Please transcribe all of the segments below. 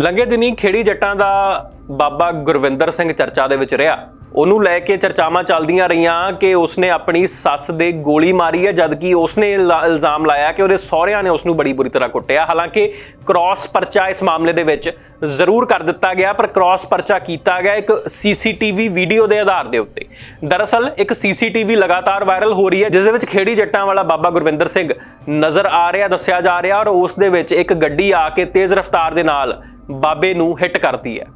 ਲੰਘੇ ਦਿਨੀ ਖੇੜੀ ਜੱਟਾਂ ਦਾ ਬਾਬਾ ਗੁਰਵਿੰਦਰ ਸਿੰਘ ਚਰਚਾ ਦੇ ਵਿੱਚ ਰਿਹਾ। ਉਹਨੂੰ ਲੈ ਕੇ ਚਰਚਾਵਾਂ ਚੱਲਦੀਆਂ ਰਹੀਆਂ ਕਿ ਉਸਨੇ ਆਪਣੀ ਸੱਸ ਦੇ ਗੋਲੀ ਮਾਰੀ ਹੈ, ਜਦਕਿ ਉਸਨੇ ਇਲਜ਼ਾਮ ਲਾਇਆ ਕਿ ਉਹਦੇ ਸਹੁਰਿਆਂ ਨੇ ਉਸਨੂੰ ਬੜੀ ਬੁਰੀ ਤਰ੍ਹਾਂ ਕੁੱਟਿਆ। ਹਾਲਾਂਕਿ ਕ੍ਰਾਸ ਪਰਚਾ ਇਸ ਮਾਮਲੇ ਦੇ ਵਿੱਚ ਜ਼ਰੂਰ ਕਰ ਦਿੱਤਾ ਗਿਆ, ਪਰ ਕ੍ਰਾਸ ਪਰਚਾ ਕੀਤਾ ਗਿਆ ਇੱਕ ਸੀਸੀਟੀਵੀ ਵੀਡੀਓ ਦੇ ਆਧਾਰ ਦੇ ਉੱਤੇ। ਦਰਅਸਲ, ਇੱਕ ਸੀਸੀਟੀਵੀ ਲਗਾਤਾਰ ਵਾਇਰਲ ਹੋ ਰਹੀ ਹੈ, ਜਿਸ ਦੇ ਵਿੱਚ ਖੇੜੀ ਜੱਟਾਂ ਵਾਲਾ ਬਾਬਾ ਗੁਰਵਿੰਦਰ ਸਿੰਘ ਨਜ਼ਰ ਆ ਰਿਹਾ, ਦੱਸਿਆ ਜਾ ਰਿਹਾ, ਔਰ ਉਸ ਦੇ ਵਿੱਚ ਇੱਕ ਗੱਡੀ ਆ ਕੇ ਤੇਜ਼ ਰਫ਼ਤਾਰ ਦੇ ਨਾਲ ਬਾਬੇ ਨੂੰ ਹਿੱਟ ਕਰਦੀ ਹੈ।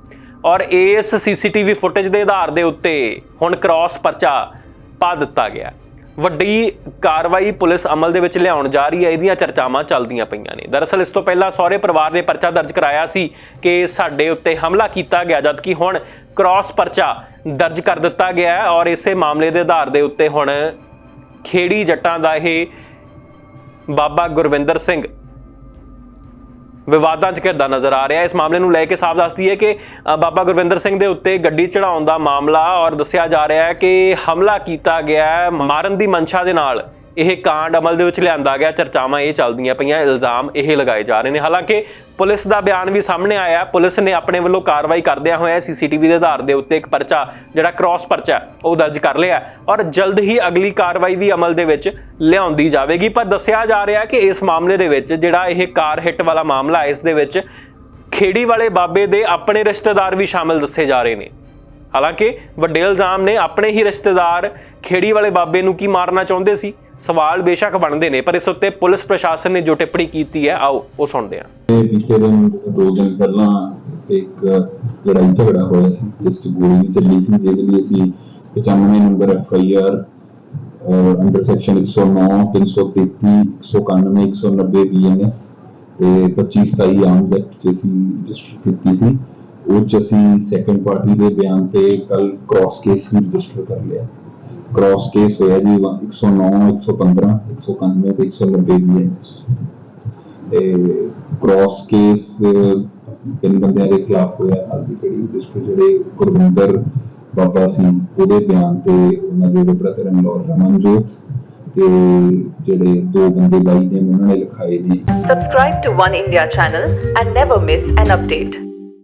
ਔਰ ਇਸ ਸੀਸੀਟੀਵੀ ਫੁਟੇਜ ਦੇ ਆਧਾਰ ਦੇ ਉੱਤੇ ਹੁਣ ਕ੍ਰਾਸ ਪਰਚਾ ਪਾ ਦਿੱਤਾ ਗਿਆ ਵੱਡੀ ਕਾਰਵਾਈ ਪੁਲਿਸ ਅਮਲ ਦੇ ਵਿੱਚ ਲਿਆਉਣ ਜਾ ਰਹੀ ਹੈ। ਇਹਦੀਆਂ ਚਰਚਾਵਾਂ ਚੱਲਦੀਆਂ ਪਈਆਂ ਨੇ। ਦਰਅਸਲ ਇਸ ਤੋਂ ਪਹਿਲਾਂ ਸਹੁਰੇ ਪਰਿਵਾਰ ਨੇ ਪਰਚਾ ਦਰਜ ਕਰਾਇਆ ਸੀ ਕਿ ਸਾਡੇ ਉੱਤੇ ਹਮਲਾ ਕੀਤਾ ਗਿਆ, ਜਦਕਿ ਹੁਣ ਕ੍ਰਾਸ ਪਰਚਾ ਦਰਜ ਕਰ ਦਿੱਤਾ ਗਿਆ ਹੈ ਔਰ ਇਸੇ ਮਾਮਲੇ ਦੇ ਆਧਾਰ ਦੇ ਉੱਤੇ ਹੁਣ ਖੇੜੀ ਜੱਟਾਂ ਦਾ ਇਹ ਬਾਬਾ ਗੁਰਵਿੰਦਰ ਸਿੰਘ ਵਿਵਾਦਾਂ 'ਚ ਘਿਰਦਾ ਨਜ਼ਰ ਆ ਰਿਹਾ ਇਸ ਮਾਮਲੇ ਨੂੰ ਲੈ ਕੇ ਸਾਫ਼ ਦੱਸਦੀ ਹੈ ਕਿ ਬਾਬਾ ਗੁਰਵਿੰਦਰ ਸਿੰਘ ਦੇ ਉੱਤੇ ਗੱਡੀ ਚੜਾਉਣ ਦਾ ਮਾਮਲਾ ਔਰ ਦੱਸਿਆ ਜਾ ਰਿਹਾ ਹੈ ਕਿ ਹਮਲਾ ਕੀਤਾ ਗਿਆ ਹੈ ਮਾਰਨ ਦੀ ਮਨਸ਼ਾ ਦੇ ਨਾਲ। ਇਹ ਕਾਂਡ ਅਮਲ ਦੇ ਵਿੱਚ ਲਿਆਂਦਾ ਗਿਆ, ਚਰਚਾਵਾਂ ਇਹ ਚੱਲਦੀਆਂ ਪਈਆਂ, ਇਲਜ਼ਾਮ ਇਹ ਲਗਾਏ ਜਾ ਰਹੇ ਨੇ। ਹਾਲਾਂਕਿ ਪੁਲਿਸ ਦਾ ਬਿਆਨ ਵੀ ਸਾਹਮਣੇ ਆਇਆ, ਪੁਲਿਸ ਨੇ ਆਪਣੇ ਵੱਲੋਂ ਕਾਰਵਾਈ ਕਰਦਿਆਂ ਹੋਇਆ ਸੀਸੀਟੀਵੀ ਦੇ ਆਧਾਰ ਦੇ ਉੱਤੇ ਇੱਕ ਪਰਚਾ, ਜਿਹੜਾ ਕ੍ਰਾਸ ਪਰਚਾ ਉਹ ਦਰਜ ਕਰ ਲਿਆ ਔਰ ਜਲਦ ਹੀ ਅਗਲੀ ਕਾਰਵਾਈ ਵੀ ਅਮਲ ਦੇ ਵਿੱਚ ਲਿਆਉਂਦੀ ਜਾਵੇਗੀ। ਪਰ ਦੱਸਿਆ ਜਾ ਰਿਹਾ ਕਿ ਇਸ ਮਾਮਲੇ ਦੇ ਵਿੱਚ ਜਿਹੜਾ ਇਹ ਕਾਰ ਹਿੱਟ ਵਾਲਾ ਮਾਮਲਾ ਇਸ ਦੇ ਵਿੱਚ ਖੇੜੀ ਵਾਲੇ ਬਾਬੇ ਦੇ ਆਪਣੇ ਰਿਸ਼ਤੇਦਾਰ ਵੀ ਸ਼ਾਮਿਲ ਦੱਸੇ ਜਾ ਰਹੇ ਨੇ। ਹਾਲਾਂਕਿ ਵੱਡੇ ਇਲਜ਼ਾਮ ਨੇ ਆਪਣੇ ਹੀ ਰਿਸ਼ਤੇਦਾਰ ਖੇੜੀ ਵਾਲੇ ਬਾਬੇ ਨੂੰ ਕੀ ਮਾਰਨਾ ਚਾਹੁੰਦੇ ਸੀ? ਸਵਾਲ ਬੇਸ਼ੱਕ ਬਣਦੇ ਨੇ, ਪਰ ਇਸ ਉੱਤੇ ਪੁਲਿਸ ਪ੍ਰਸ਼ਾਸਨ ਨੇ ਜੋ ਟਿੱਪਣੀ ਕੀਤੀ ਹੈ, ਆਓ ਉਹ ਸੁਣਦੇ ਹਾਂ। ਤੇ ਦਿਨ ਦੋ ਦਿਨ ਪਹਿਲਾਂ ਇੱਕ ਲੜਾਈ ਝਗੜਾ ਹੋਇਆ ਸੀ, ਜਿਸ ਚ ਗੋਲੀ ਵੀ ਚੱਲੀ ਸੀ, ਜਿਹਦੇ ਲਈ ਅਸੀਂ 95 number F I R under section 109 333 191 190 BNS ਤੇ 25 27 ਆਰਮਸ ਐਕਟ ਚ ਅਸੀਂ ਰਜਿਸਟਰ ਕੀਤੀ ਸੀ, ਉਹ ਚ ਅਸੀਂ ਸੈਕੰਡ ਪਾਰਟੀ ਦੇ ਬਿਆਨ ਤੇ ਕੱਲ ਕ੍ਰਾਸ ਕੇਸ ਵੀ ਰਜਿਸਟਰ ਕਰ ਲਿਆ। ਕ੍ਰਾਸ ਕੇਸ ਹੋਇਆ ਜੀ 109 115 191 ਤੇ 190 ਬੀਐਨਐਸ ਤੇ ਕ੍ਰਾਸ ਕੇਸ ਤਿੰਨ ਬੰਦਿਆਂ ਦੇ ਖਿਲਾਫ ਹੋਇਆ ਹਾਲ ਦੀ ਘੜੀ ਜਿਸ ਵਿੱਚ ਜਿਹੜੇ ਗੁਰਵਿੰਦਰ ਬਾਬਾ ਸੀ, ਉਹਦੇ ਬਿਆਨ ਤੇ ਉਹਨਾਂ ਦੇ ਬ੍ਰਦਰ ਇਨ ਲਾਅ ਰਮਨਜੋਤ ਤੇ ਜਿਹੜੇ ਦੋ ਬੰਦੇ ਬਾਈ ਨੇ, ਉਹਨਾਂ ਨੇ ਲਿਖਾਏ ਨੇ Subscribe to One India channel and never miss an update.